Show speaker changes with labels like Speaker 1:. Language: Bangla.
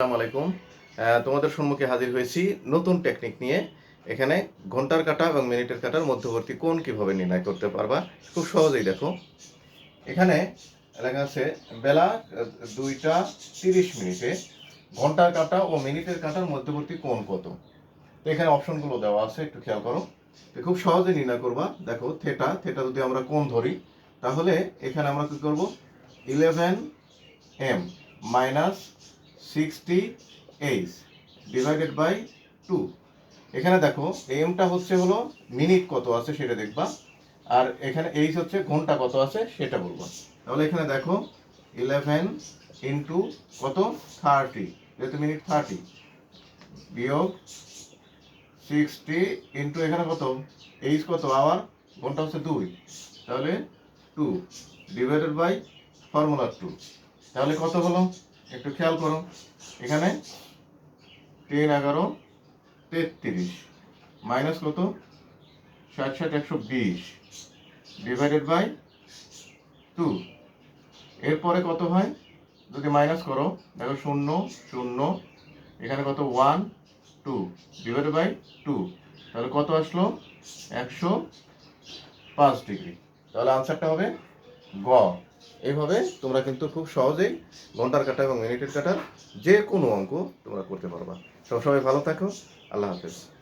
Speaker 1: আসসালামু আলাইকুম। তোমাদের সম্মুখে হাজির হয়েছি নতুন টেকনিক নিয়ে। এখানে ঘণ্টার কাটা এবং মিনিটের কাটার মধ্যবর্তী কোণ কীভাবে নির্ণয় করতে পারবা, খুব সহজেই দেখো। এখানে লেখা আছে, বেলা দুইটা তিরিশ মিনিটে ঘণ্টার কাটা ও মিনিটের কাটার মধ্যবর্তী কোণ কত? তো এখানে অপশনগুলো দেওয়া আছে, একটু খেয়াল করো। তো খুব সহজে নির্ণয় করবা, দেখো থেটা থেটা যদি আমরা কোণ ধরি, তাহলে এখানে আমরা কি করব? Eleven M minus sixty H divided by two এখানে দেখো এমটা হচ্ছে হলো মিনিট কত আছে সেটা দেখবা, আর এখানে এইচ হচ্ছে ঘণ্টা কত আছে সেটা বলবা। তাহলে এখানে দেখো ইলেভেন ইন্টু কত? থার্টি যেহেতু মিনিট থার্টি বিয়োগ সিক্সটি ইন্টু এখানে কত? এইচ কত? আওয়ার ঘণ্টা হচ্ছে দুই, তাহলে two divided by formula two তাহলে কত হলো? একটু খেয়াল করো। এখানে তিন এগারো তেত্রিশ। মাইনাস কত? ষাট ষাট একশো বিশ। ডিভাইডেড বাই টু এরপরে কত হয়? যদি মাইনাস করো, দেখো শূন্য শূন্য। এখানে কত? One two divided by two তাহলে কত আসলো? একশো পাঁচ ডিগ্রি তাহলে আনসারটা হবে গ। এইভাবে তোমরা কিন্তু খুব সহজেই ঘণ্টার কাটা এবং মিনিটের কাটা যে কোনো অঙ্ক তোমরা করতে পারবা। সবসময় ভালো থাকো। আল্লাহ হাফেজ।